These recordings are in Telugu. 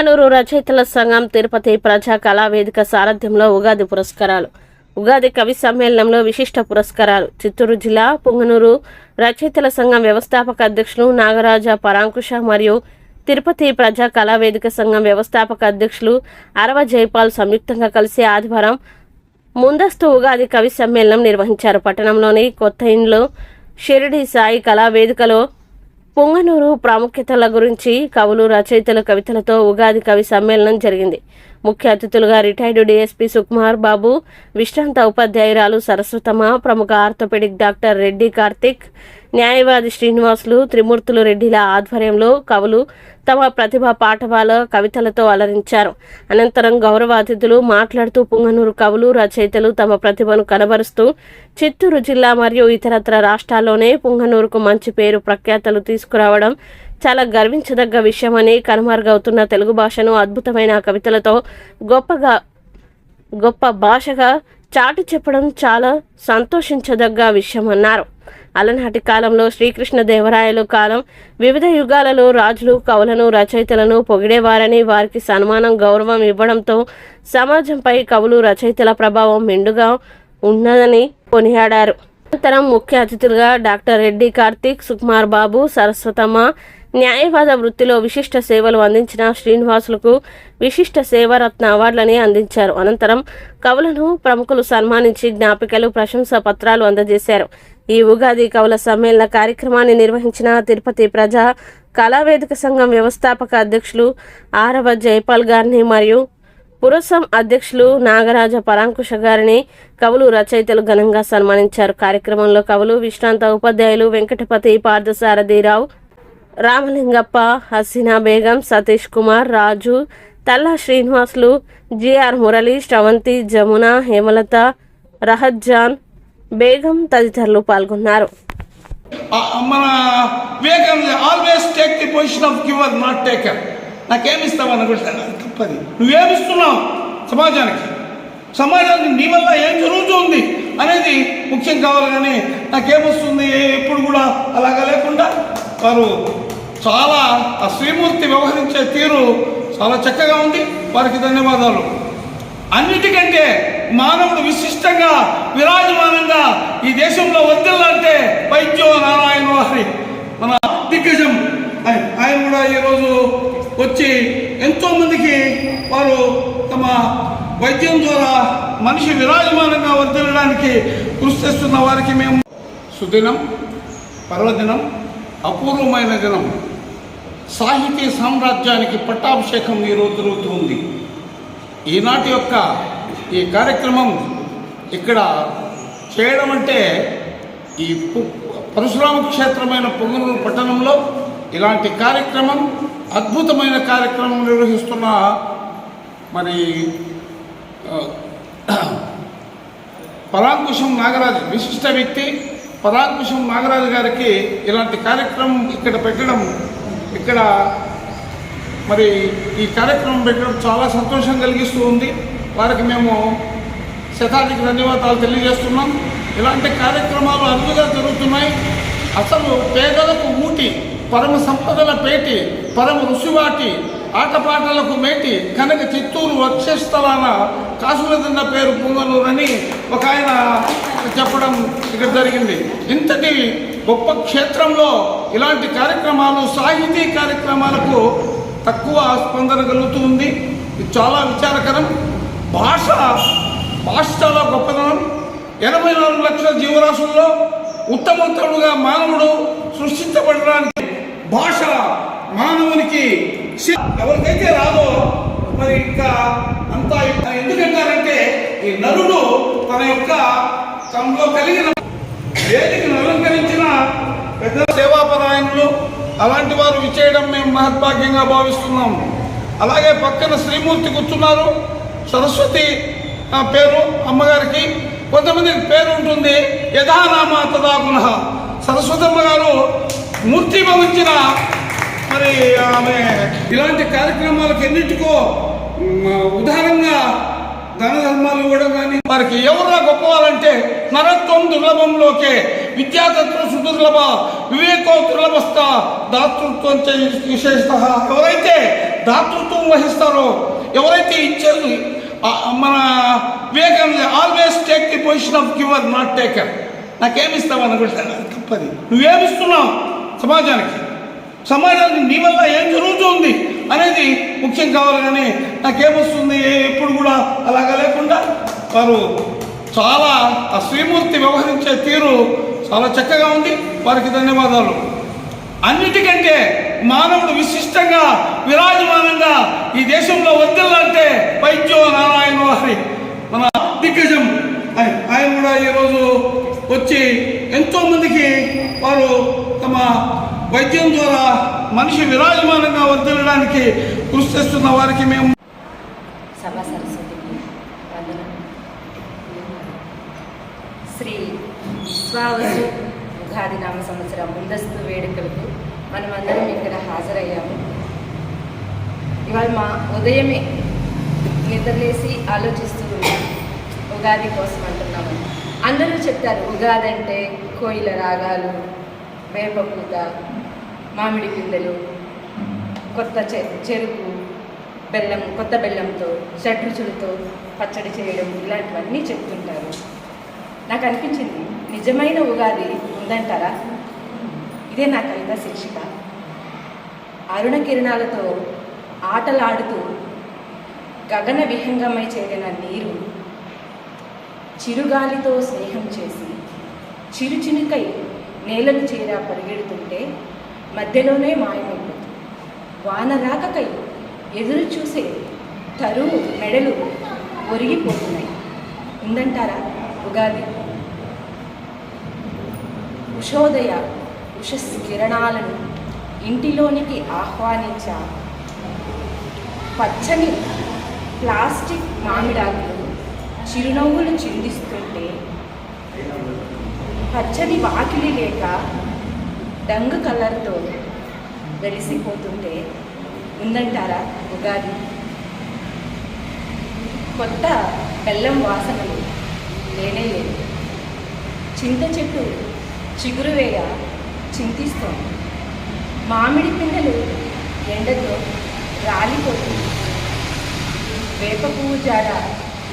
పొంగనూరు రచయితల సంఘం తిరుపతి ప్రజా కళా వేదిక సారథ్యంలో ఉగాది పురస్కారాలు. ఉగాది కవి సమ్మేళనంలో విశిష్ట పురస్కారాలు. చిత్తూరు జిల్లా పుంగనూరు రచయితల సంఘం వ్యవస్థాపక అధ్యక్షులు నాగరాజ పరాంకుష మరియు తిరుపతి ప్రజా కళా వేదిక సంఘం వ్యవస్థాపక అధ్యక్షులు అరవ జైపాల్ సంయుక్తంగా కలిసి ఆదివారం ముందస్తు ఉగాది కవి సమ్మేళనం నిర్వహించారు. పట్టణంలోని కొత్త ఇండ్లు షిరిడి సాయి కళా వేదికలో పొంగనూరు ప్రాముఖ్యతల గురించి కవులు రచయితల కవితలతో ఉగాది కవి సమ్మేళనం జరిగింది. ముఖ్య అతిథులుగా రిటైర్డ్ డిఎస్పీ సుకుమార్ బాబు విశ్రాంత ఉపాధ్యాయురాలు సరస్వతమ ప్రముఖ ఆర్థోపెడిక్ డాక్టర్ రెడ్డి కార్తిక్ న్యాయవాది శ్రీనివాసులు త్రిమూర్తులు రెడ్డిల ఆధ్వర్యంలో కవులు తమ ప్రతిభా పాఠవాల కవితలతో అలరించారు. అనంతరం గౌరవ అతిథులు మాట్లాడుతూ పుంగనూరు కవులు రచయితలు తమ ప్రతిభను కనబరుస్తూ చిత్తూరు జిల్లా మరియు ఇతరత్ర రాష్ట్రాల్లోనే పుంగనూరుకు మంచి పేరు ప్రఖ్యాతలు తీసుకురావడం చాలా గర్వించదగ్గ విషయమని కనుమరుగవుతున్న తెలుగు భాషను అద్భుతమైన కవితలతో గొప్పగా గొప్ప భాషగా చాటి చెప్పడం చాలా సంతోషించదగ్గ విషయమన్నారు అలనాటి కాలంలో శ్రీకృష్ణదేవరాయలు కాలం వివిధ యుగాలలో రాజులు కవులను రచయితలను పొగిడేవారని వారికి సన్మానం గౌరవం ఇవ్వడంతో సమాజంపై కవులు రచయితల ప్రభావం మెండుగా ఉన్నదని కొనియాడారు. అనంతరం ముఖ్య అతిథులుగా డాక్టర్ రెడ్డి కార్తీక్ సుకుమార్ బాబు సరస్వతమ్మ న్యాయవాద వృత్తిలో విశిష్ట సేవలు అందించిన శ్రీనివాసులకు విశిష్ట సేవారత్న అవార్డులని అందించారు. అనంతరం కవులను ప్రముఖులు సన్మానించి జ్ఞాపికలు ప్రశంసా పత్రాలు అందజేశారు. ఈ ఉగాది కవుల సమ్మేళన కార్యక్రమాన్ని నిర్వహించిన తిరుపతి ప్రజా కళావేదిక సంఘం వ్యవస్థాపక అధ్యక్షులు ఆరవ జైపాల్ గారిని మరియు పురసం అధ్యక్షులు నాగరాజ పరాంకుశ గారిని కవులు రచయితలు ఘనంగా సన్మానించారు. కార్యక్రమంలో కవులు విశ్రాంత ఉపాధ్యాయులు వెంకటపతి పార్థసారథిరావు రామలింగప్ప హసీనా బేగం సతీష్ కుమార్ రాజు తల్లా శ్రీనివాసులు జిఆర్ మురళి శ్రవంతి జమున హేమలత రహత్ జాన్ బేగం తదితరులు పాల్గొన్నారు. మన Vivekananda always take the position of giver not taker నాకేమిస్తావు అనుకుంటాను అది తప్పది. నువ్వేమిస్తున్నావు సమాజానికి? సమాజానికి నీ వల్ల ఏం జరుగుతుంది? అనేది ముఖ్యం కావాలి కానీ నాకేమొస్తుంది? ఎప్పుడు కూడా అలాగా లేకుండా వారు చాలా ఆ శ్రీమూర్తి వ్యవహరించే తీరు చాలా చక్కగా ఉంది. వారికి ధన్యవాదాలు. అన్నిటికంటే మానవుడు విశిష్టంగా విరాజమానంగా ఈ దేశంలో వద్దిల్లంటే వైద్యో నారాయణ వారి మన దిగ్గజం. ఆయన ఆయన కూడా ఈరోజు వచ్చి ఎంతో మందికి వారు తమ వైద్యం ద్వారా మనిషి విరాజమానంగా వర్దిల్లడానికి కృషి చేస్తున్న వారికి మేము సుదినం పర్వదినం అపూర్వమైన దినం. సాహితీ సామ్రాజ్యానికి పట్టాభిషేకం ఈరోజు జరుగుతుంది. ఈనాటి యొక్క ఈ కార్యక్రమం ఇక్కడ చేయడం అంటే ఈ పు- పరశురామ క్షేత్రమైన పొంగనూరు పట్టణంలో ఇలాంటి కార్యక్రమం అద్భుతమైన కార్యక్రమం నిర్వహిస్తున్న మరి పరాంకుశం నాగరాజు విశిష్ట వ్యక్తి పరాంకుశం నాగరాజు గారికి ఇలాంటి కార్యక్రమం ఇక్కడ పెట్టడం ఇక్కడ మరి ఈ కార్యక్రమం పెట్టడం చాలా సంతోషం కలిగిస్తూ ఉంది. వారికి మేము శతాధిక ధన్యవాదాలు తెలియజేస్తున్నాం. ఇలాంటి కార్యక్రమాలు అరుదుగా జరుగుతున్నాయి. అసలు పేదలకు ఊటి పరమ సంపదల పేటి పరమ ఋషివాటి ఆటపాటలకు మేటి కనుక చిత్తూరు వక్షస్థలాన కాసులదన్న పేరు పొంగనూరు అని ఒక ఆయన చెప్పడం ఇక్కడ జరిగింది. ఇంతటి గొప్ప క్షేత్రంలో ఇలాంటి కార్యక్రమాలు సాహితీ కార్యక్రమాలకు తక్కువ స్పందన కలుగుతూ ఉంది. ఇది చాలా విచారకరం. భాష భాష చాలా గొప్పదనం ఎనభై నాలుగు లక్షల జీవరాశుల్లో ఉత్తమోత్తముడుగా మానవుడు సృష్టించబడడానికి భాష మానవునికి ఎవరికైతే రాదో మరి ఇంకా అంతా ఎందుకంటారంటే ఈ నరుడు తన యొక్క తనలో కలిగిన దేనికి అలంకరించిన పెద్ద సేవాపరాయణులు అలాంటి వారు విచేయడం మేము మహద్భాగ్యంగా భావిస్తున్నాం. అలాగే పక్కన శ్రీమూర్తి కూర్చున్నారు. సరస్వతి ఆ, పేరు అమ్మగారికి కొంతమందికి పేరు ఉంటుంది. యథానామ తదా గుణ సరస్వతమ్మ గారు మూర్తి భవించిన మరి ఆమె ఇలాంటి కార్యక్రమాలకు ఎన్నింటికో ఉదాహరణగా ధన ధర్మాలు ఇవ్వడం కానీ వారికి ఎవరా గొప్పవారంటే నరత్వం దుర్లభంలోకే విద్యాతత్వ సుదుర్లభ వివేకో దుర్లభస్థ దాతృత్వం చ విశేషత. ఎవరైతే దాతృత్వం వహిస్తారో ఎవరైతే ఇచ్చేది మన Vivekananda always take the position of giver not taker నాకేమిస్తావు అనుకుంటాను? తప్పది. నువ్వేమిస్తున్నావు సమాజానికి? సమాజానికి నీ వల్ల ఏం జరుగుతుంది అనేది ముఖ్యం కావాలి కానీ నాకేమొస్తుంది? ఏ- ఎప్పుడు కూడా అలాగా లేకుండా వారు చాలా ఆ శ్రీమూర్తి వ్యవహరించే తీరు చాలా చక్కగా ఉంది. వారికి ధన్యవాదాలు. అన్నిటికంటే మానవుడు విశిష్టంగా విరాజమానంగా ఈ దేశంలో వద్దంటే వైద్యో నారాయణ వారి మన దిగ్గజం. ఆయన ఆయన కూడా ఈరోజు వచ్చి ఎంతోమందికి వారు తమ వైద్యం ద్వారా మనిషి విరాజమానంగా వర్దిల్లడానికి కృషి చేస్తున్న వారికి మేము సభా సరస్వతికి శ్రీ విశ్వావసు ఉగాది నామ సంవత్సరం ముందస్తు వేడుకలకు మనమందరం ఇక్కడ హాజరయ్యాము. ఇవాళ మా ఉదయమే నిద్రలేసి ఆలోచిస్తూ ఉన్నాం. ఉగాది కోసం అంటున్నాము. అందరూ చెప్తారు ఉగాది అంటే కోయిల రాగాలు వేపపూత మామిడి పిందెలు కొత్త చె చెరుకు బెల్లం కొత్త బెల్లంతో షడ్రుచులతో పచ్చడి చేయడం ఇలాంటివన్నీ చెప్తుంటారు. నాకు అనిపించింది నిజమైన ఉగాది ఉందంటారా? ఇదే నా కవిత శీర్షిక. అరుణ కిరణాలతో ఆటలాడుతూ గగన విహంగమై చేరిన నీరు చిరుగాలితో స్నేహం చేసి చిరుచినుకై నేలను చేరా పరిగెడుతుంటే మధ్యలోనే మాయమైపోతుంది వాన రాకకై ఎదురు చూసే తరువు మెడలు ఒరిగిపోతున్నాయి. ఉందంటారా ఉగాది? ఉషోదయ ఉషస్ కిరణాలను ఇంటిలోనికి ఆహ్వానించా. పచ్చని ప్లాస్టిక్ మామిడాకులు చిరునవ్వులు చిందిస్తుంటే పచ్చని వాకిలి లేక రంగు కలర్తో వెలిసిపోతుంటే ఉందంటారా ఉగాది? కొత్త బెల్లం వాసనలు లేనే లేదు చింత చెట్టు చిగురు వేయ చింతిస్తోంది. మామిడి పిందెలు ఎండతో రాలిపోతుంది వేప పువ్వు జాడ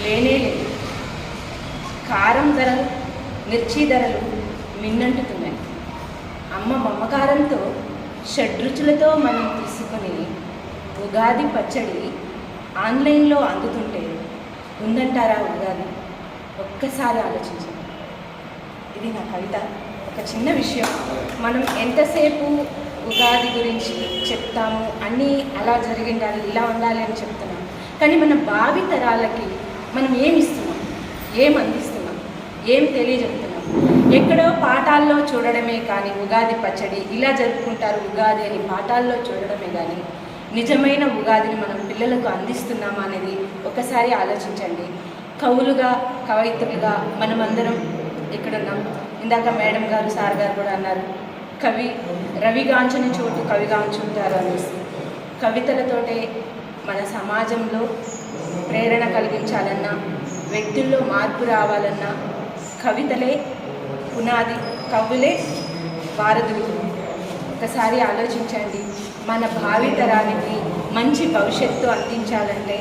లేనే లేదు. కారం ధరలు మిర్చి ధరలు మిన్నంటుతున్నాయి అమ్మ మమకారంతో షడ్రుచులతో మనం తీసుకుని ఉగాది పచ్చడి ఆన్లైన్లో అందుతుంటే ఉందంటారా ఉగాది? ఒక్కసారి ఆలోచించండి ఇది నా కవిత. ఒక చిన్న విషయం. మనం ఎంతసేపు ఉగాది గురించి చెప్తాము అన్నీ అలా జరిగిండాలి ఇలా ఉండాలి అని చెప్తున్నాం. కానీ మన భావి తరాలకి మనం ఏమి ఇస్తున్నాం? ఏం అందిస్తున్నాం? ఏం తెలియజెప్తున్నాం? ఎక్కడో పాఠాల్లో చూడడమే కానీ ఉగాది పచ్చడి ఇలా జరుపుకుంటారు ఉగాది అని పాఠాల్లో చూడడమే కానీ నిజమైన ఉగాదిని మనం పిల్లలకు అందిస్తున్నామా అనేది ఒకసారి ఆలోచించండి. కవులుగా కవయిత్రులుగా మనమందరం ఎక్కడున్నాం? ఇందాక మేడం గారు సార్ గారు కూడా అన్నారు కవి రవిగాంచని చోటు కవిగాంచుంటారు అనేసి. కవితలతోటే మన సమాజంలో ప్రేరణ కలిగించాలన్నా వ్యక్తుల్లో మార్పు రావాలన్నా కవితలే పునాది కవులే వారధులు. ఒకసారి ఆలోచించండి మన భావి తరానికి మంచి భవిష్యత్తు అందించాలంటే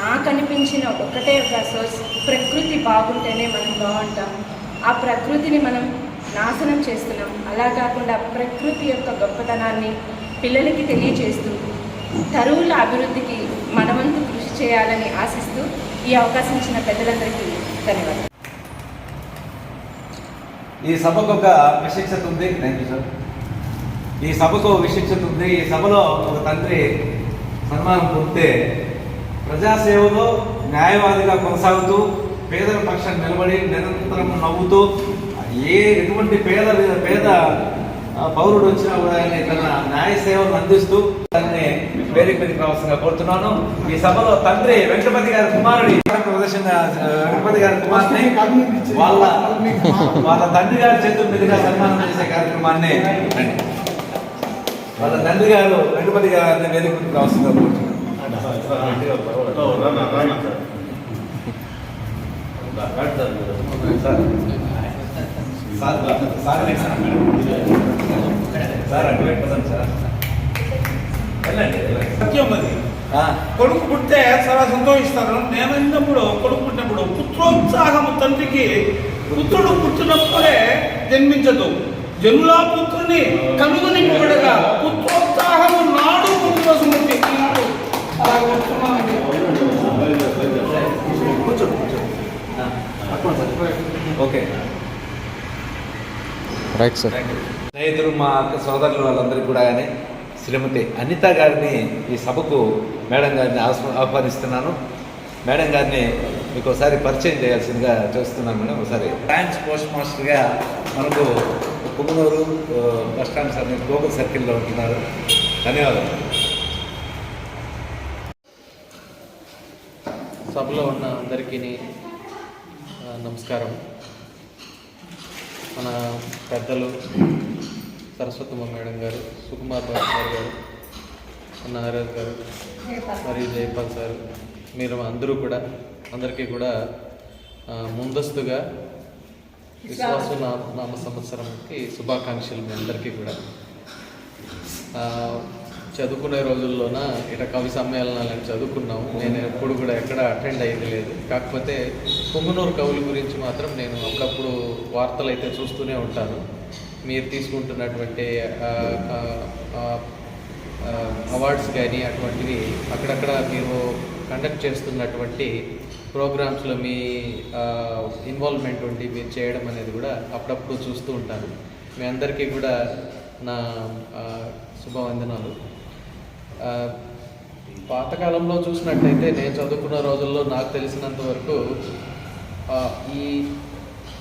నాకు అనిపించిన ఒకటే ఒక సోర్స్ ప్రకృతి బాగుంటేనే మనం బాగుంటాం. ఆ ప్రకృతిని మనం నాశనం చేస్తున్నాం. అలా కాకుండా ప్రకృతి యొక్క గొప్పతనాన్ని పిల్లలకి తెలియచేస్తూ తరువుల అభివృద్ధికి మనవంతు కృషి చేయాలని ఆశిస్తూ ఈ అవకాశం ఇచ్చిన పెద్దలందరికీ ధన్యవాదాలు. ఈ సభకు ఒక విశిక్షత ఉంది. థ్యాంక్ యూ సార్ ఈ సభకు విశిక్షత ఉంది. ఈ సభలో ఒక తండ్రి సన్మానం పొందితే ప్రజాసేవలో న్యాయవాదిగా కొనసాగుతూ పేదల పక్షాన్ని నిలబడి నిరంతరం నవ్వుతూ ఏ ఎటువంటి పేద పేద పౌరుడు వచ్చినా కూడా ఆయన తన న్యాయ సేవలను అందిస్తూ రావాల్సిందిగా కోరుతున్నాను ఈ సభలో తండ్రి వెంకటపతి గారి కుమారుడి వెంకటపతి గారి కుమార్తె వాళ్ళ వాళ్ళ తండ్రి గారి చేతుల మీదుగా సన్మానం చేసే కార్యక్రమాన్ని వాళ్ళ తండ్రి గారు వెంకటపతి గారిని వేదిక మీదకి రావాల్సిందిగా కోరుతున్నాను సార్ సార్ సార్ వెళ్ళండి. సత్యం అది ఆ, కొడుకు పుడితే చాలా సంతోషిస్తారు. నేను విన్నప్పుడు కొడుకు పుట్టినప్పుడు పుత్రోత్సాహము తండ్రికి. పుత్రుడు పుట్టినప్పుడే జన్మించదు. జనులా పుత్రుని కనుగొని పొగడగా పుత్రోత్సాహము నాడు ఆ, ఓకే. Right sir. స్నేహితులు మా సోదరులు వాళ్ళందరికీ కూడా కానీ శ్రీమతి అనిత గారిని ఈ సభకు మేడం గారిని ఆహ్వా- ఆహ్వానిస్తున్నాను. మేడం గారిని మీకు ఒకసారి పరిచయం చేయాల్సిందిగా చేస్తున్నాను మేడం ఒకసారి. బ్రాంచ్ పోస్ట్ మాస్టర్గా మనకు కుమ్మనూరు ఆ, బస్ స్టాండ్ సర్ గోకుల్ సర్కిల్లో ఉంటున్నారు. ధన్యవాదాలు. సభలో ఉన్న అందరికీ నమస్కారం. మన పెద్దలు సరస్వతమ్మ మేడం గారు సుకుమార్ బాబు సార్ గారు నాగరాజ్ గారు మరియు జయపాల్ సార్ మీరు అందరూ కూడా అందరికీ కూడా ముందస్తుగా విశ్వాస నామ నామ సంవత్సరంకి శుభాకాంక్షలు మీ అందరికీ కూడా. చదువుకునే రోజుల్లోన ఇట కవి సమ్మేళనాలని చదువుకున్నాం నేను ఎప్పుడు కూడా ఎక్కడ అటెండ్ అయ్యేది లేదు. కాకపోతే పొంగునూరు కవుల గురించి మాత్రం నేను అప్పుడప్పుడు వార్తలు అయితే చూస్తూనే ఉంటాను. మీరు తీసుకుంటున్నటువంటి అవార్డ్స్ కానీ అటువంటివి అక్కడక్కడ మీరు కండక్ట్ చేస్తున్నటువంటి ప్రోగ్రామ్స్లో మీ ఇన్వాల్వ్మెంట్ ఉండి మీరు చేయడం అనేది కూడా అప్పుడప్పుడు చూస్తూ ఉంటాను. మీ అందరికీ కూడా నా శుభవందనాలు. పాతకాలంలో చూసినట్టయితే నేను చదువుకున్న రోజుల్లో నాకు తెలిసినంత వరకు ఈ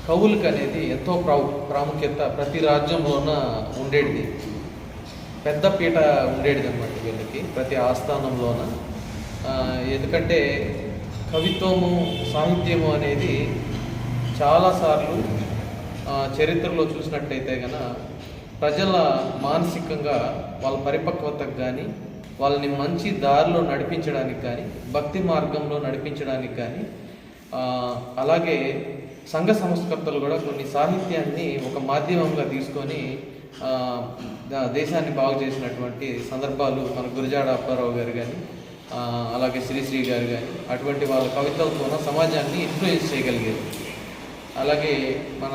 కవులకు అనేది ఎంతో ప్రాము ప్రాముఖ్యత ప్రతి రాజ్యంలోన ఉండేది పెద్ద పీట ఉండేది అనమాట వీళ్ళకి ప్రతి ఆస్థానంలోన. ఎందుకంటే కవిత్వము సాహిత్యము అనేది చాలాసార్లు చరిత్రలో చూసినట్టయితే గన ప్రజల మానసికంగా వాళ్ళ పరిపక్వతకు కానీ వాళ్ళని మంచి దారిలో నడిపించడానికి కానీ భక్తి మార్గంలో నడిపించడానికి కానీ అలాగే సంఘ సంస్కర్తలు కూడా కొన్ని సాహిత్యాన్ని ఒక మాధ్యమంగా తీసుకొని దేశాన్ని బాగు చేసినటువంటి సందర్భాలు మన గురజాడ అప్పారావు గారు కానీ అలాగే శ్రీశ్రీ గారు కానీ అటువంటి వాళ్ళ కవితలతో సమాజాన్ని ఇన్ఫ్లుయెన్స్ చేయగలిగేది అలాగే మన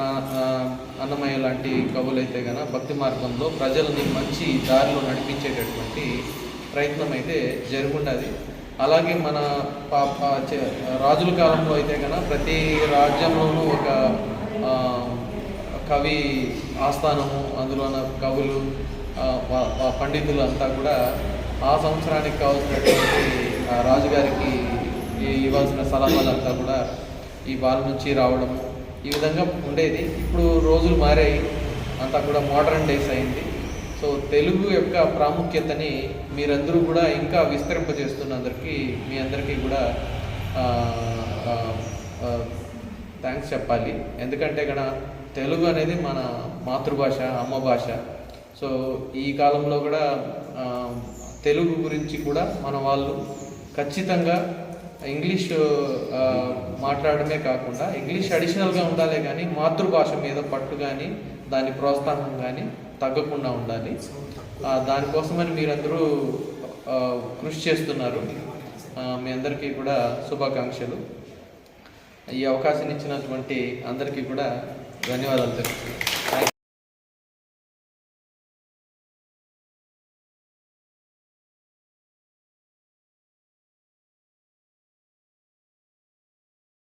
అన్నమయ్య లాంటి కవులైతే కనుక భక్తి మార్గంలో ప్రజల్ని మంచి దారిలో నడిపించేటటువంటి ప్రయత్నం అయితే జరుగుండదు. అలాగే మన చే- రాజుల కాలంలో అయితే కన ప్రతి రాజ్యంలోనూ ఒక కవి ఆస్థానము అందులోన కవులు పండితులు అంతా కూడా ఆ సంవత్సరానికి కావాల్సినటువంటి రాజుగారికి ఇవ్వాల్సిన ఇవ్వాల్సిన సలహాలంతా కూడా ఈ బాల నుంచి రావడము ఈ విధంగా ఉండేది. ఇప్పుడు రోజులు మారాయి. అంతా కూడా మోడర్న్ డేస్ అయింది. సో తెలుగు యొక్క ప్రాముఖ్యతని మీరందరూ కూడా ఇంకా విస్తరింపజేస్తున్నందరికీ మీ అందరికీ కూడా థ్యాంక్స్ చెప్పాలి. ఎందుకంటే ఇక్కడ తెలుగు అనేది మన మాతృభాష అమ్మ భాష. సో ఈ కాలంలో కూడా తెలుగు గురించి కూడా మన వాళ్ళు ఖచ్చితంగా ఇంగ్లీష్ మాట్లాడమే కాకుండా ఇంగ్లీష్ అడిషనల్గా ఉండాలి కానీ మాతృభాష మీద పట్టు కానీ దాని ప్రోత్సాహం కానీ తగ్గకుండా ఉండాలి. దానికోసమని మీరందరూ కృషి చేస్తున్నారు. మీ అందరికీ కూడా శుభాకాంక్షలు. ఈ అవకాశం ఇచ్చినటువంటి అందరికీ కూడా ధన్యవాదాలు తెలుపుతున్నాను.